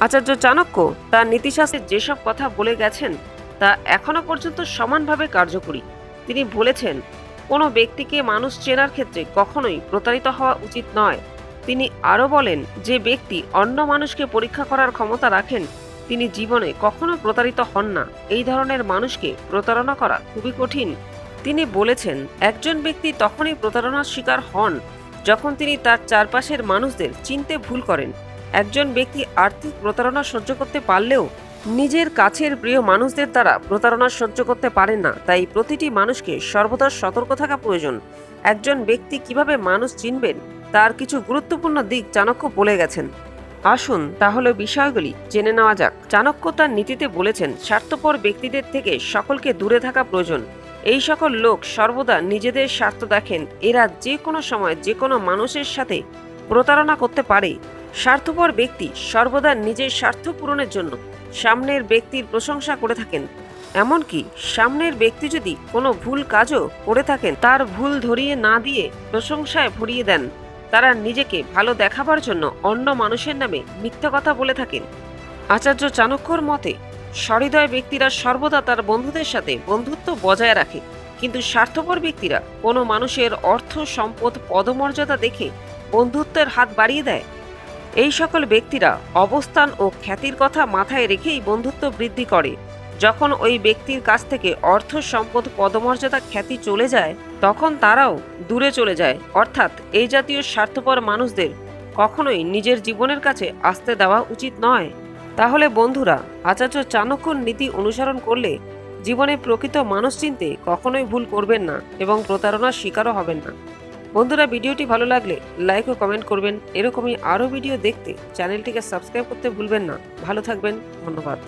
আচার্য চাণক্য তার নীতিশাস্ত্রে যেসব কথা বলে গেছেন, তা এখনও পর্যন্ত সমানভাবে কার্যকরী। তিনি বলেছেন, কোনো ব্যক্তিকে মানুষ চেনার ক্ষেত্রে কখনোই প্রতারিত হওয়া উচিত নয়। তিনি আরও বলেন, যে ব্যক্তি অন্য মানুষকে পরীক্ষা করার ক্ষমতা রাখেন, তিনি জীবনে কখনো প্রতারিত হন না। এই ধরনের মানুষকে প্রতারণা করা খুবই কঠিন। তিনি বলেছেন, একজন ব্যক্তি তখনই প্রতারণার শিকার হন, যখন তিনি তার চারপাশের মানুষদের চিনতে ভুল করেন। একজন ব্যক্তি আর্থিক প্রতারণা সহ্য করতে পারলেও নিজের কাছের প্রিয় মানুষদের দ্বারা প্রতারণা সহ্য করতে পারেন না। তাই প্রতিটি মানুষকে সর্বদা সতর্ক থাকা প্রয়োজন। একজন ব্যক্তি কীভাবে মানুষ চিনবেন তার কিছু গুরুত্বপূর্ণ দিক চাণক্য বলে গেছেন। আসুন তাহলে বিষয়গুলি জেনে নেওয়া যাক। চাণক্য তার নীতিতে বলেছেন, স্বার্থপর ব্যক্তিদের থেকে সকলকে দূরে থাকা প্রয়োজন। এই সকল লোক সর্বদা নিজেদের স্বার্থ দেখেন। এরা যে কোনো সময় যে কোনো মানুষের সাথে প্রতারণা করতে পারে। স্বার্থপর ব্যক্তি সর্বদা নিজের স্বার্থ পূরণের জন্য সামনের ব্যক্তির প্রশংসা করে থাকেন। এমনকি সামনের ব্যক্তি যদি কোনো ভুল কাজও করে থাকেন, তার ভুল ধরিয়ে না দিয়ে প্রশংসায় ভরিয়ে দেন। তারা নিজেকে ভালো দেখাবার জন্য অন্য মানুষের নামে মিথ্যা কথা বলে থাকেন। আচার্য চাণক্যর মতে, সহৃদয় ব্যক্তিরা সর্বদা তার বন্ধুদের সাথে বন্ধুত্ব বজায় রাখে। কিন্তু স্বার্থপর ব্যক্তিরা কোনো মানুষের অর্থ, সম্পদ, পদমর্যাদা দেখে বন্ধুত্বের হাত বাড়িয়ে দেয়। এই সকল ব্যক্তিরা অবস্থান ও খ্যাতির কথা মাথায় রেখেই বন্ধুত্ব বৃদ্ধি করে। যখন ওই ব্যক্তির কাছ থেকে অর্থ সম্পদ পদমর্যাদা খ্যাতি চলে যায়, তখন তারাও দূরে চলে যায়। অর্থাৎ এই জাতীয় স্বার্থপর মানুষদের কখনোই নিজের জীবনের কাছে আসতে দেওয়া উচিত নয়। তাহলে বন্ধুরা, আচার্য চাণক্যর নীতি অনুসরণ করলে জীবনে প্রকৃত মানুষ চিনতে কখনোই ভুল করবেন না এবং প্রতারণার শিকারও হবেন না। বন্ধুরা, ভিডিওটি ভালো লাগলে লাইক ও কমেন্ট করবেন। এরকমই আরও ভিডিও দেখতে চ্যানেলটিকে সাবস্ক্রাইব করতে ভুলবেন না। ভালো থাকবেন, ধন্যবাদ।